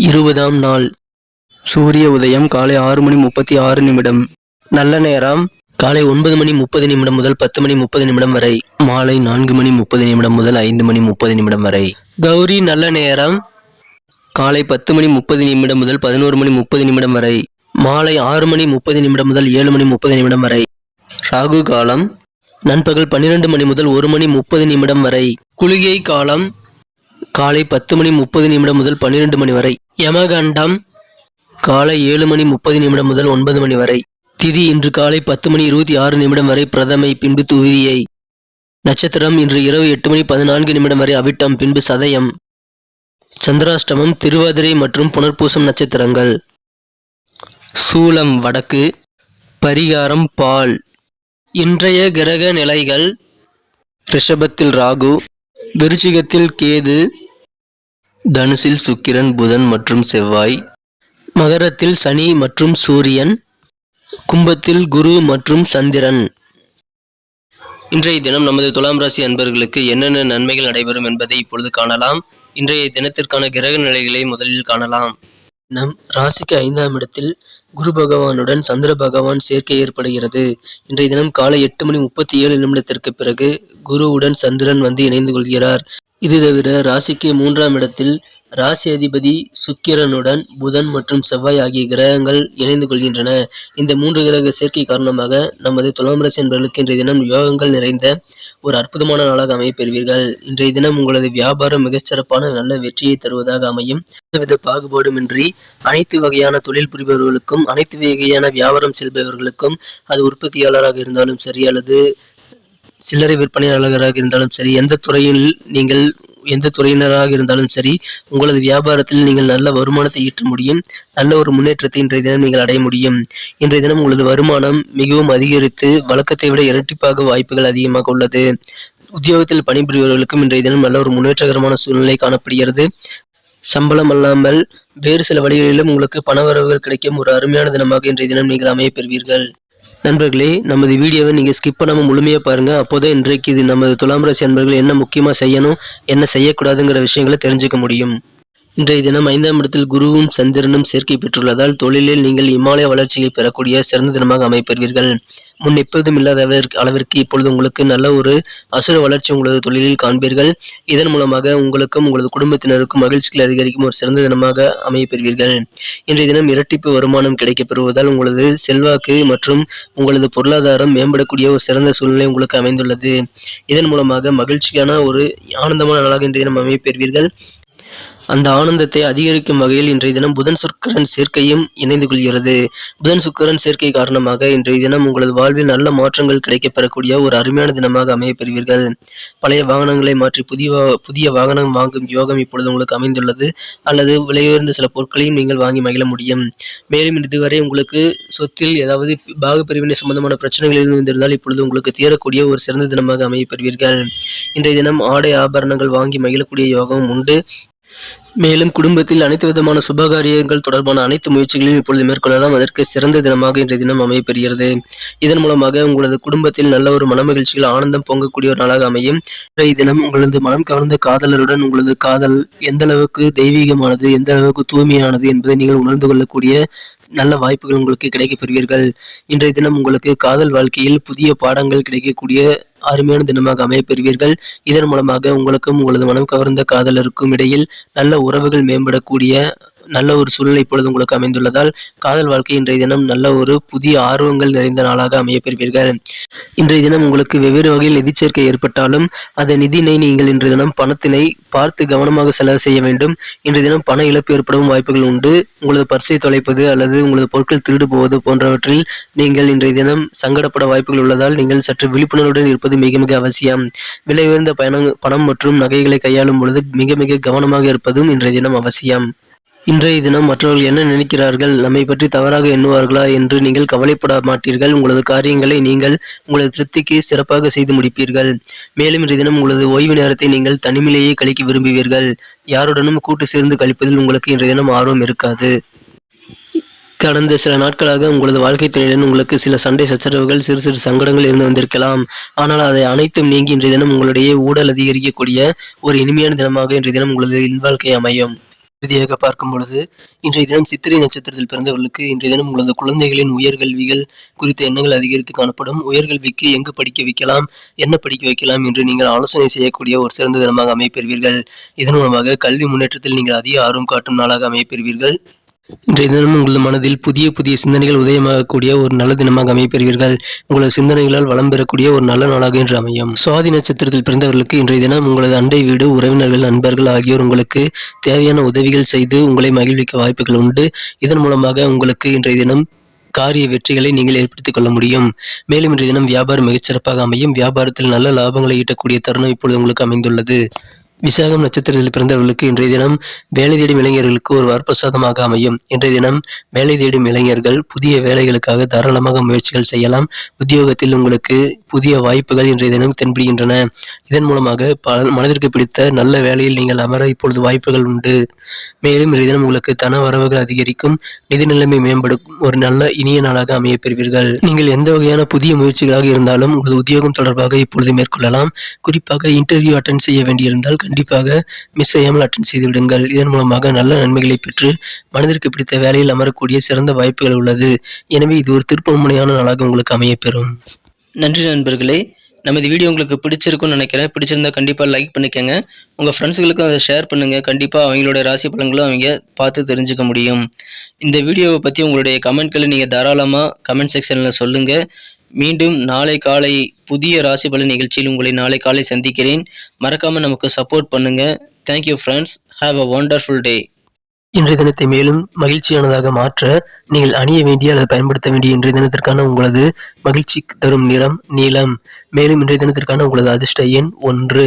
இருபதாம் நாள் சூரிய உதயம் காலை ஆறு மணி முப்பத்தி ஆறு நிமிடம் நல்ல நேரம் காலை ஒன்பது மணி முப்பது நிமிடம் முதல் பத்து மணி முப்பது நிமிடம் வரை மாலை நான்கு மணி முப்பது நிமிடம் முதல் ஐந்து மணி முப்பது நிமிடம் வரை கௌரி நல்ல நேரம் காலை பத்து மணி முப்பது நிமிடம் முதல் பதினோரு மணி முப்பது நிமிடம் வரை மாலை ஆறு மணி முப்பது நிமிடம் முதல் ஏழு மணி முப்பது நிமிடம் வரை ராகு காலம் நண்பகல் பன்னிரண்டு மணி முதல் ஒரு மணி முப்பது நிமிடம் வரை குளிகை காலம் காலை பத்து மணி முப்பது நிமிடம் முதல் பன்னிரண்டு மணி வரை யமகண்டம். காலை ஏழு மணி முப்பது நிமிடம் முதல் ஒன்பது மணி வரை. திதி இன்று காலை பத்து மணி இருபத்தி ஆறு நிமிடம் வரை பிரதமை பின்பு துவிதியை. நட்சத்திரம் இன்று இரவு எட்டு மணி பதினான்கு நிமிடம் வரை அவிட்டம் பின்பு சதயம். சந்திராஷ்டமம் திருவாதிரை மற்றும் புனர்பூசம் நட்சத்திரங்கள். சூலம் வடக்கு. பரிகாரம் பால். இன்றைய கிரக நிலைகள். ரிஷபத்தில் ராகு. விருச்சிகத்தில் கேது. தனுசில் சுக்கிரன் புதன் மற்றும் செவ்வாய். மகரத்தில் சனி மற்றும் சூரியன். கும்பத்தில் குரு மற்றும் சந்திரன். இன்றைய தினம் நமது துலாம் ராசி அன்பர்களுக்கு என்னென்ன நன்மைகள் நடைபெறும் என்பதை இப்பொழுது காணலாம். இன்றைய தினத்திற்கான கிரக நிலைகளை முதலில் காணலாம். நம் ராசிக்கு ஐந்தாம் இடத்தில் குரு பகவானுடன் சந்திர பகவான் சேர்க்கை ஏற்படுகிறது. இன்றைய தினம் காலை எட்டு மணி முப்பத்தி ஏழு நிமிடத்திற்கு பிறகு குருவுடன் சந்திரன் வந்து இணைந்து கொள்கிறார். இது தவிர ராசிக்கு மூன்றாம் இடத்தில் ராசி அதிபதி சுக்கிரனுடன் புதன் மற்றும் செவ்வாய் ஆகிய கிரகங்கள் இணைந்து கொள்கின்றன. இந்த மூன்று கிரக சேர்க்கை காரணமாக நமது துலாம் ராசி என்பவர்களுக்கு இன்றைய தினம் யோகங்கள் நிறைந்த ஒரு அற்புதமான நாளாக அமைய பெறுவீர்கள். இன்றைய தினம் உங்களது வியாபாரம் மிகச்சிறப்பான நல்ல வெற்றியை தருவதாக அமையும். எந்தவித பாகுபாடுமின்றி அனைத்து வகையான தொழில் புரிபவர்களுக்கும் அனைத்து வகையான வியாபாரம் செல்பவர்களுக்கும் அது உற்பத்தியாளராக இருந்தாலும் சரி அல்லது சில்லறை விற்பனையாளராக இருந்தாலும் சரி எந்த துறையில் நீங்கள் எந்த துறையினராக இருந்தாலும் சரி உங்களது வியாபாரத்தில் நீங்கள் நல்ல வருமானத்தை ஈட்ட முடியும் நல்ல ஒரு முன்னேற்றத்தை இன்றைய தினம் நீங்கள் அடைய முடியும். இன்றைய தினம் உங்களது வருமானம் மிகவும் அதிகரித்து வழக்கத்தை விட இரட்டிப்பாக வாய்ப்புகள் அதிகமாக உள்ளது. உத்தியோகத்தில் பணிபுரிபவர்களுக்கும் இன்றைய தினம் நல்ல ஒரு முன்னேற்றகரமான சூழ்நிலை காணப்படுகிறது. சம்பளம் அல்லாமல் வேறு சில வழிகளிலும் உங்களுக்கு பணவரவுகள் கிடைக்கும் ஒரு அருமையான தினமாக இன்றைய தினம் நீங்கள் அமைய பெறுவீர்கள். நண்பர்களே நமது வீடியோவை நீங்கள் ஸ்கிப் பண்ணாமல் முழுமையாக பாருங்கள் அப்போதான் இன்றைக்கு இது நமது துலாம் ராசி நண்பர்கள் என்ன முக்கியமாக செய்யணும் என்ன செய்யக்கூடாதுங்கிற விஷயங்களை தெரிஞ்சுக்க முடியும். இன்றைய தினம் ஐந்தாம் இடத்தில் குருவும் சந்திரனும் சேர்க்கை பெற்றுள்ளதால் தொழிலில் நீங்கள் இமாலய வளர்ச்சியை பெறக்கூடிய சிறந்த தினமாக அமைப்பெறுவீர்கள் முன் எப்போதும் இல்லாத அளவிற்கு- இப்பொழுது உங்களுக்கு நல்ல ஒரு அசுர வளர்ச்சி உங்களது தொழிலில் காண்பீர்கள். இதன் மூலமாக உங்களுக்கும் உங்களது குடும்பத்தினருக்கும் மகிழ்ச்சிகள் அதிகரிக்கும் ஒரு சிறந்த தினமாக அமையப்பெறுவீர்கள். இன்றைய தினம் இரட்டிப்பு வருமானம் கிடைக்கப் பெறுவதால் உங்களது செல்வாக்கு மற்றும் உங்களது பொருளாதாரம் மேம்படக்கூடிய ஒரு சிறந்த சூழ்நிலை உங்களுக்கு அமைந்துள்ளது. இதன் மூலமாக மகிழ்ச்சியான ஒரு ஆனந்தமான நாளாக இன்றைய தினம் அமையப்பெறுவீர்கள். அந்த ஆனந்தத்தை அதிகரிக்கும் வகையில் இன்றைய தினம் புதன் சுக்கரன் சேர்க்கையும் இணைந்து கொள்கிறது. புதன் சுக்கரன் சேர்க்கை காரணமாக இன்றைய தினம் உங்களது வாழ்வில் நல்ல மாற்றங்கள் கிடைக்கப்பெறக்கூடிய ஒரு அருமையான தினமாக அமையப் பெறுவீர்கள். பழைய வாகனங்களை மாற்றி புதிய புதிய வாகனம் வாங்கும் யோகம் இப்பொழுது உங்களுக்கு அமைந்துள்ளது. அல்லது விலையுயர்ந்த சில பொருட்களையும் நீங்கள் வாங்கி மகிழ முடியும். மேலும் இதுவரை உங்களுக்கு சொத்தில் ஏதாவது பாகப்பிரிவினை சம்பந்தமான பிரச்சனைகள் இருந்திருந்தால் இப்பொழுது உங்களுக்கு தீரக்கூடிய ஒரு சிறந்த தினமாக அமையப் பெறுவீர்கள். இன்றைய தினம் ஆடை ஆபரணங்கள் வாங்கி மகிழக்கூடிய யோகம் உண்டு. மேலும் குடும்பத்தில் அனைத்து விதமான சுபகாரியங்கள் தொடர்பான அனைத்து முயற்சிகளையும் இப்பொழுது மேற்கொள்ளலாம். அதற்கு சிறந்த தினமாக இன்றைய தினம் அமையப்பெறுகிறது. இதன் மூலமாக உங்களது குடும்பத்தில் நல்ல ஒரு மனமகிழ்ச்சியில் ஆனந்தம் பொங்கக்கூடிய ஒரு நாளாக அமையும். இன்றைய தினம் உங்களது மனம் கவர்ந்த காதலருடன் உங்களது காதல் எந்த அளவுக்கு தெய்வீகமானது எந்த அளவுக்கு தூய்மையானது என்பதை நீங்கள் உணர்ந்து கொள்ளக்கூடிய நல்ல வாய்ப்புகள் உங்களுக்கு கிடைக்கப் பெறுவீர்கள் இன்றைய தினம் உங்களுக்கு காதல் வாழ்க்கையில் புதிய பாடங்கள் கிடைக்கக்கூடிய அருமையான தினமாக அமையப்பெறுவீர்கள். இதன் மூலமாக உங்களுக்கும் உங்களது மனம் கவர்ந்த காதலருக்கும் இடையில் நல்ல உறவுகள் மேம்படக்கூடிய நல்ல ஒரு சூழ்நிலை இப்பொழுது உங்களுக்கு அமைந்துள்ளதால் காதல் வாழ்க்கை இன்றைய தினம் நல்ல ஒரு புதிய ஆர்வங்கள் நிறைந்த நாளாக அமையப்பெறுவீர்கள். இன்றைய தினம் உங்களுக்கு வெவ்வேறு வகையில் நிதி சேர்க்கை ஏற்பட்டாலும் அந்த நிதியினை நீங்கள் இன்றைய தினம் பணத்தினை பார்த்து கவனமாக செலவு செய்ய வேண்டும். இன்றைய தினம் பண இழப்பு ஏற்படவும் வாய்ப்புகள் உண்டு. உங்களது பர்ஸை தொலைப்பது அல்லது உங்களது பொருட்கள் திருடு போவது போன்றவற்றில் நீங்கள் இன்றைய தினம் சங்கடப்பட வாய்ப்புகள் உள்ளதால் நீங்கள் சற்று விழிப்புணர்வுடன் இருப்பது மிக மிக அவசியம். விலை உயர்ந்த பயணம் பணம் மற்றும் நகைகளை கையாளும் பொழுது மிக மிக கவனமாக இருப்பதும் இன்றைய தினம் அவசியம். இன்றைய தினம் மற்றவர்கள் என்ன நினைக்கிறார்கள்? நம்மை பற்றி தவறாக எண்ணுவார்களா என்று நீங்கள் கவலைப்பட மாட்டீர்கள். உங்களது காரியங்களை நீங்கள் உங்களது திருப்திக்கு சிறப்பாக செய்து முடிப்பீர்கள். மேலும் இன்றைய தினம் உங்களது ஓய்வு நேரத்தை நீங்கள் தனிமையிலேயே கழிக்க விரும்புவீர்கள். யாருடனும் கூட்டு சேர்ந்து கழிப்பதில் உங்களுக்கு இன்றைய தினம் ஆர்வம் இருக்காது. கடந்த சில நாட்களாக உங்களது வாழ்க்கை துணையுடன் உங்களுக்கு சில சண்டை சச்சரவுகள் சிறு சிறு சங்கடங்கள் இருந்து வந்திருக்கலாம். ஆனால் அதை அனைத்தும் நீங்கி இன்றைய தினம் உங்களுடைய ஊடல் அதிகரிக்கக்கூடிய ஒரு இனிமையான தினமாக இன்றைய தினம் உங்களது இல்வாழ்க்கை அமையும். இறுதியாக பார்க்கும் பொழுது இன்றைய தினம் சித்திரை நட்சத்திரத்தில் பிறந்தவர்களுக்கு இன்றைய தினம் உங்களது குழந்தைகளின் உயர்கல்விகள் குறித்த எண்ணங்கள் அதிகரித்து காணப்படும். உயர்கல்விக்கு எங்கு படிக்க வைக்கலாம் என்ன படிக்க வைக்கலாம் என்று நீங்கள் ஆலோசனை செய்யக்கூடிய ஒரு சிறந்த தினமாக அமைப்பெறுவீர்கள் இதன் மூலமாக கல்வி முன்னேற்றத்தில் நீங்கள் அதிக ஆர்வம் காட்டும் நாளாக அமைப்பெறுவீர்கள் இன்றைய தினம் உங்களது மனதில் புதிய புதிய சிந்தனைகள் உதயமாகக்கூடிய ஒரு நல்ல தினமாக அமைப்பெறுவீர்கள் உங்களது சிந்தனைகளால் வளம் பெறக்கூடிய ஒரு நல்ல நாளாக இன்று அமையும். சுவாதி நட்சத்திரத்தில் பிறந்தவர்களுக்கு இன்றைய தினம் உங்களது அண்டை வீடு உறவினர்கள் நண்பர்கள் ஆகியோர் உங்களுக்கு தேவையான உதவிகள் செய்து உங்களை மகிழ்விக்க வாய்ப்புகள் உண்டு. இதன் மூலமாக உங்களுக்கு இன்றைய தினம் காரிய வெற்றிகளை நீங்கள் ஏற்படுத்திக் கொள்ள முடியும். மேலும் இன்றைய தினம் வியாபாரம் மிகச்சிறப்பாக அமையும். வியாபாரத்தில் நல்ல லாபங்களை ஈட்டக்கூடிய தருணம் இப்பொழுது உங்களுக்கு அமைந்துள்ளது. விசாகம் நட்சத்திரத்தில் பிறந்தவர்களுக்கு இன்றைய தினம் வேலை தேடும் இளைஞர்களுக்கு ஒரு வரப்பிரசாதமாக அமையும். இன்றைய தினம் வேலை தேடும் இளைஞர்கள் புதிய வேலைகளுக்காக தாராளமாக முயற்சிகள் செய்யலாம். உத்தியோகத்தில் உங்களுக்கு புதிய வாய்ப்புகள் இன்றைய தினம் தென்படுகின்றன. இதன் மூலமாக பல மனதிற்கு பிடித்த நல்ல வேலையில் நீங்கள் அமர இப்பொழுது வாய்ப்புகள் உண்டு. மேலும் இன்றைய தினம் உங்களுக்கு தன வரவுகள் அதிகரிக்கும். நிதி நிலைமை மேம்படும். ஒரு நல்ல இனிய நாளாக அமைய பெறுவீர்கள் நீங்கள் எந்த வகையான புதிய முயற்சிகளாக இருந்தாலும் உங்களது உத்தியோகம் தொடர்பாக இப்பொழுது மேற்கொள்ளலாம். குறிப்பாக இன்டர்வியூ அட்டன் செய்ய வேண்டியிருந்தால் கண்டிப்பாக மிஸ் செய்யாமல் அட்டன் செய்து விடுங்கள். இதன் மூலமாக நல்ல நன்மைகளை பெற்று மனதிற்கு பிடித்த வேலையில் அமரக்கூடிய சிறந்த வாய்ப்புகள் உள்ளது. எனவே இது ஒரு திருப்பமுனையான நாளாக உங்களுக்கு அமையப்பெறும். நன்றி நண்பர்களே. நமது வீடியோ உங்களுக்கு பிடிச்சிருக்கும்னு நினைக்கிறேன். பிடிச்சிருந்தா கண்டிப்பாக லைக் பண்ணிக்கோங்க. உங்கள் ஃப்ரெண்ட்ஸுகளுக்கும் அதை ஷேர் பண்ணுங்கள் கண்டிப்பாக அவங்களோட ராசி பலன்களும் அவங்க பார்த்து தெரிஞ்சுக்க முடியும். இந்த வீடியோவை பற்றி உங்களுடைய கமெண்ட்களை நீங்கள் தாராளமாக கமெண்ட் செக்ஷனில் சொல்லுங்கள் மீண்டும் நாளை காலை புதிய ராசி பலன் நிகழ்ச்சியில் உங்களை நாளை காலை சந்திக்கிறேன். மறக்காமல் நமக்கு சப்போர்ட் பண்ணுங்கள் thank you friends have a wonderful day இன்றைய தினத்தை மேலும் மகிழ்ச்சியானதாக மாற்ற நீங்கள் அணிய வேண்டிய அல்லது பயன்படுத்த வேண்டிய இன்றைய தினத்திற்கான உங்களது மகிழ்ச்சி தரும் நிறம் நீளம். மேலும் இன்றைய தினத்திற்கான உங்களது அதிர்ஷ்ட எண் ஒன்று.